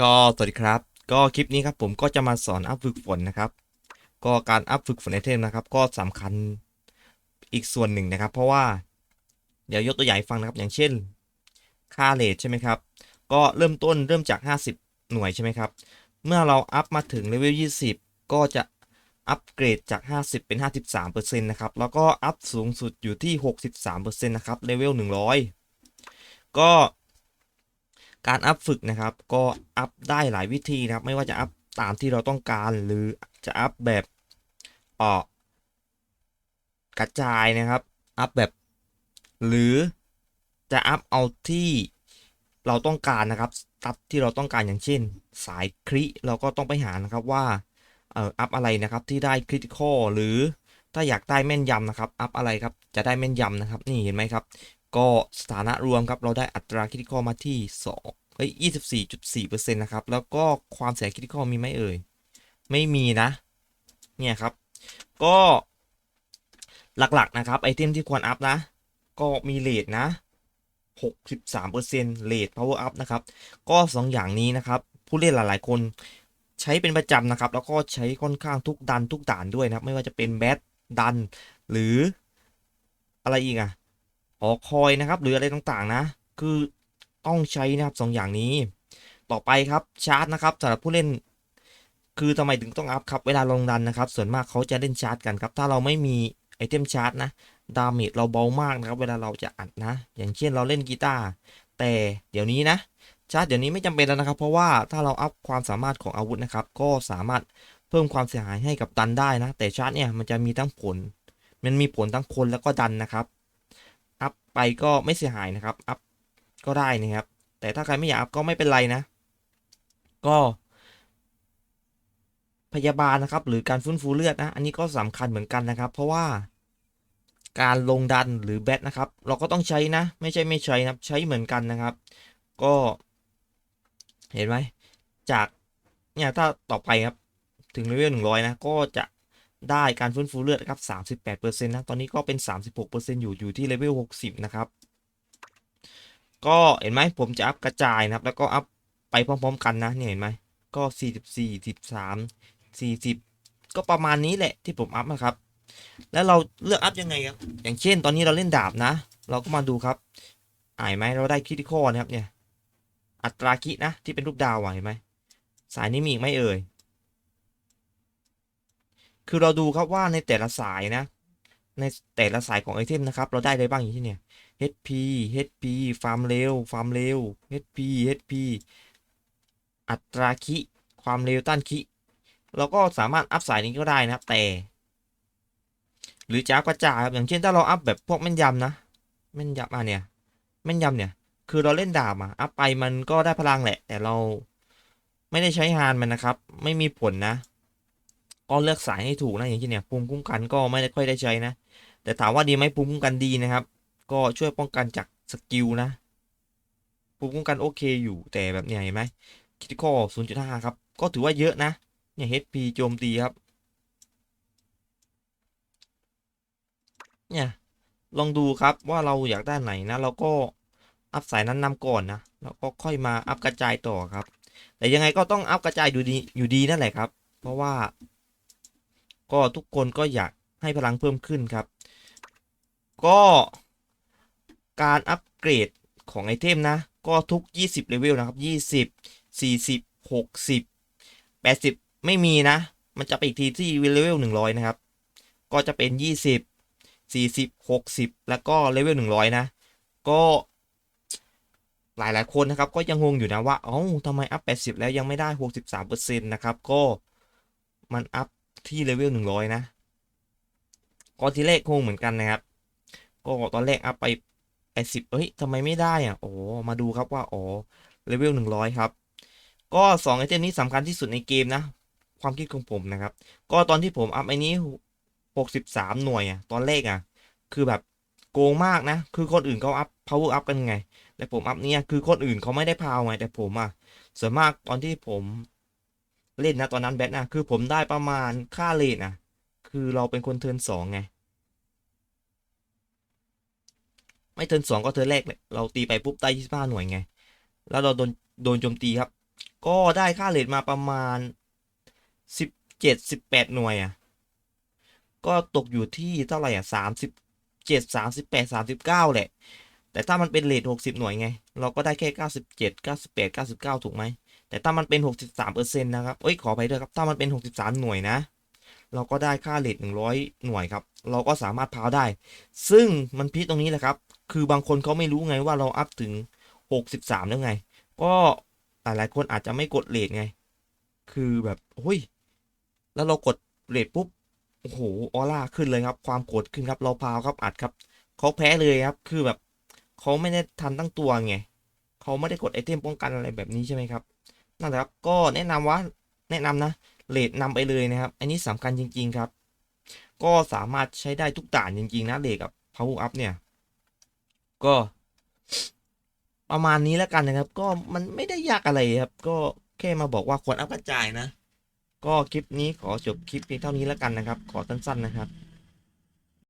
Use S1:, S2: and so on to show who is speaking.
S1: ก็สวัสดีครับ ก็คลิปนี้ครับผมก็จะมาสอนอัพฝึกฝนนะครับ ก็การอัพฝึกฝนไอเทมนะครับ ก็สำคัญอีกส่วนหนึ่งนะครับ เพราะว่าเดี๋ยวยกตัวอย่างให้ฟังนะครับ อย่างเช่น ค่าเลทใช่ไหมครับ ก็เริ่มต้นเริ่มจาก 50 หน่วยใช่ไหมครับ เมื่อเราอัพมาถึงเลเวล20 ก็จะอัปเกรดจาก 50 เป็น 53%นะครับ แล้วก็อัพสูงสุดอยู่ที่ 63%นะครับเลเวล100 ก็ การอัพฝึกนะครับ ก็อัพได้หลายวิธีนะครับ ไม่ว่าจะอัพตามที่เราต้องการหรือจะอัพแบบเออกระจายนะครับ อัพแบบ หรือจะอัพเอาที่เราต้องการนะครับอัพที่เราต้องการอย่างเช่น สายคริเราก็ต้องไปหานะครับว่าเอ่ออัพอะไรนะครับที่ได้คริติคอลหรือถ้าอยากได้แม่นยำนะครับ อัพอะไรครับจะได้แม่นยำนะครับ นี่เห็นไหมครับ ก็สถานะรวมครับ เราได้อัตราคิติคอมาที่2เอ้ย24.4%นะครับ แล้วก็ความเสียคิติคอมีไหมเอ่ย ไม่มีนะ เนี่ยครับ ก็หลักๆนะครับไอเทมที่ควรอัพนะ ก็มีเลทนะ63%เลท power up นะครับ ก็ 2 อย่างนี้นะครับ ผู้เล่นหลายๆ คนใช้เป็นประจำนะครับ แล้วก็ใช้ค่อนข้างทุกดันทุกด่านด้วยนะครับ ไม่ว่าจะเป็นแบทดัน หรืออะไรอีกอะ อคอยนะครับ หรืออะไรต่างๆนะ คือต้องใช้นะครับสองอย่างนี้ ต่อไปครับชาร์จนะครับสำหรับผู้เล่น คือทำไมถึงต้องอัพครับเวลาลงดันนะครับ ส่วนมากเขาจะเล่นชาร์จกันครับ ถ้าเราไม่มีไอเทมชาร์จนะดาเมจเราเบามากนะครับ เวลาเราจะอัดนะ อย่างเช่นเราเล่นกีตาร์แต่เดี๋ยวนี้นะชาร์จเดี๋ยวนี้ไม่จำเป็นแล้วนะครับ เพราะว่าถ้าเราอัพความสามารถของอาวุธนะครับ ก็สามารถเพิ่มความเสียหายให้กับดันได้นะ แต่ชาร์จเนี่ยมันจะมีทั้งผล มันมีผลทั้งคนแล้วก็ดันนะครับ ไปก็ไม่เสียหายนะครับ อัพก็ได้นะครับ แต่ถ้าใครไม่อยากอัพก็ไม่เป็นไรนะ ก็ พยาบาลนะครับ หรือการฟื้นฟูเลือดนะ อันนี้ก็สำคัญเหมือนกันนะครับ เพราะว่าการลงดันหรือแบทนะครับ เราก็ต้องใช้นะ ไม่ใช่ไม่ใช้นะครับใช้เหมือนกันนะครับ ก็ เห็นไหมจากเนี่ยถ้าต่อไปครับ ถึงเลเวลหนึ่งร้อยนะ ก็จะ ได้การฟื้นฟูเลือดครับสามสิบแปดเปอร์เซ็นต์นะ ตอนนี้ก็เป็นสามสิบหกเปอร์เซ็นต์อยู่ อยู่ที่เลเวลหกสิบนะครับ ก็เห็นไหมผมจะอัพกระจายนะครับ แล้วก็อัพไปพร้อมๆกันนะ เนี่ยเห็นไหม ก็สี่สิบสี่สิบสามสี่สิบก็ประมาณนี้แหละที่ผมอัพนะครับ แล้วเราเลือกอัพยังไงครับ อย่างเช่น ตอนนี้เราเล่นดาบนะ เราก็มาดูครับอ่ายไหมเราได้คริติคอนะครับเนี่ย อัตราคินะที่เป็นรูปดาวอะเห็นไหม สายนี้มีอีกไหมเอ่ย คือเราดูครับว่าในแต่ละสายนะ ในแต่ละสายของไอเทมนะครับ เราได้อะไรบ้างอย่างที่เนี่ย HP HP ฟาร์มเร็วฟาร์มเร็ว HP HP อัตราคิ ความเร็วต้านคิ เราก็สามารถอัพสายนี้ก็ได้นะครับ แต่ หรือจะอัพกระจายครับอย่างเช่นถ้าเราอัพแบบพวกแม่นยำนะแม่นยำอะเนี่ยแม่นยำเนี่ย คือเราเล่นดาบอะอัพไปมันก็ได้พลังแหละ แต่เราไม่ได้ใช้ฮานมันนะครับ ไม่มีผลนะ ก็เลือกสายให้ถูกนะอย่างเช่นเนี่ยภูมิคุ้มกันก็ไม่ได้ค่อยได้ใช้นะ แต่ถามว่าดีไหมภูมิคุ้มกันดีนะครับ ก็ช่วยป้องกันจากสกิลนะ ภูมิคุ้มกันโอเคอยู่แต่แบบเนี่ยเห็นไหมคิติคอศูนย์จุดห้าครับ ก็ถือว่าเยอะนะ เนี่ย HP โจมตีครับ เนี่ย ลองดูครับว่าเราอยากได้ไหนนะ เราก็อัพสายนั้นนำก่อนนะ แล้วก็ค่อยมาอัพกระจายต่อครับ แต่ยังไงก็ต้องอัพกระจายอยู่ดีอยู่ดีนั่นแหละครับ เพราะว่า ก็ทุกคนก็อยากให้พลังเพิ่มขึ้นครับ ก็การอัปเกรดของไอเทมนะ ก็ทุก 20เลเวลนะครับ 20 40 60 80 ไม่มีนะ มันจะไปอีกทีที่เลเวล100 นะครับ ก็จะเป็น 20 40 60 แล้วก็เลเวล100 นะ ก็หลายหลายคนนะครับก็ยังงงอยู่นะว่าเอ้าทำไมอัพ 80 แล้วยังไม่ได้ 63%นะครับ ก็มันอัพ ที่เลเวล100นะ ก็ทีแรกงงเหมือนกันนะครับ ก็ตอนแรกอัพไป80เอ้ยทำไมไม่ได้อะโอ้มาดูครับว่าอ๋อเลเวล100ครับ ก็2ไอเทมนี้สำคัญที่สุดในเกมนะ ความคิดของผมนะครับ ก็ตอนที่ผมอัพไอ้นี้63หน่วยอะ ตอนแรกอะ คือแบบโกงมากนะ คือคนอื่นเขาอัพ power up กันไง แต่ผมอัพเนี่ยคือคนอื่นเขาไม่ได้พาวไง แต่ผมอะ ส่วนมากตอนที่ผม เล่นนะตอนนั้นแบทนะคือผมได้ประมาณค่าเลนอะคือเราเป็นคนเทิร์นสองไง ไม่เทิร์นสองก็เทิร์นแรกเลยเราตีไปปุ๊บได้ยี่สิบห้าหน่วยไง แล้วเราโดนโดนโจมตีครับ ก็ได้ค่าเลทมาประมาณสิบเจ็ดสิบแปดหน่วยอะก็ตกอยู่ที่เท่าไหร่อะสามสิบเจ็ดสามสิบแปดสามสิบเก้าแหละ แต่ถ้ามันเป็นเลทหกสิบหน่วยไง เราก็ได้แค่เก้าสิบเจ็ดเก้าสิบแปดเก้าสิบเก้าถูกไหม แต่ถ้ามันเป็นหกสิบสามเปอร์เซ็นต์นะครับเอ้ยขอไปด้วยครับ ถ้ามันเป็นหกสิบสามหน่วยนะ เราก็ได้ค่าเลทหนึ่งร้อยหน่วยครับ เราก็สามารถพาวได้ ซึ่งมันพีคตรงนี้แหละครับ คือบางคนเขาไม่รู้ไงว่าเราอัพถึงหกสิบสามแล้วไง ก็หลายๆคนอาจจะไม่กดเลทไง คือแบบเฮ้ย แล้วเรากดเลทปุ๊บ โอ้โห ออร่าขึ้นเลยครับ ความโกรธขึ้นครับ เราพาวครับอัดครับ เขาแพ้เลยครับ คือแบบเขาไม่ได้ทันตั้งตัวไง เขาไม่ได้กดไอเทมป้องกันอะไรแบบนี้ใช่ไหมครับ นั่นแหละครับก็แนะนำว่าแนะนำนะเลทนำไปเลยนะครับ อันนี้สำคัญจริง ๆครับ ก็สามารถใช้ได้ทุกด่านจริง ๆ นะเลทกับ power up เนี่ย ก็ ประมาณนี้แล้วกันนะครับ ก็มันไม่ได้ยากอะไรครับ ก็แค่มาบอกว่าควรอัพกระจายนะ ก็คลิปนี้ขอจบคลิปเพียงเท่านี้แล้วกันนะครับ ขอสั้นๆนะครับ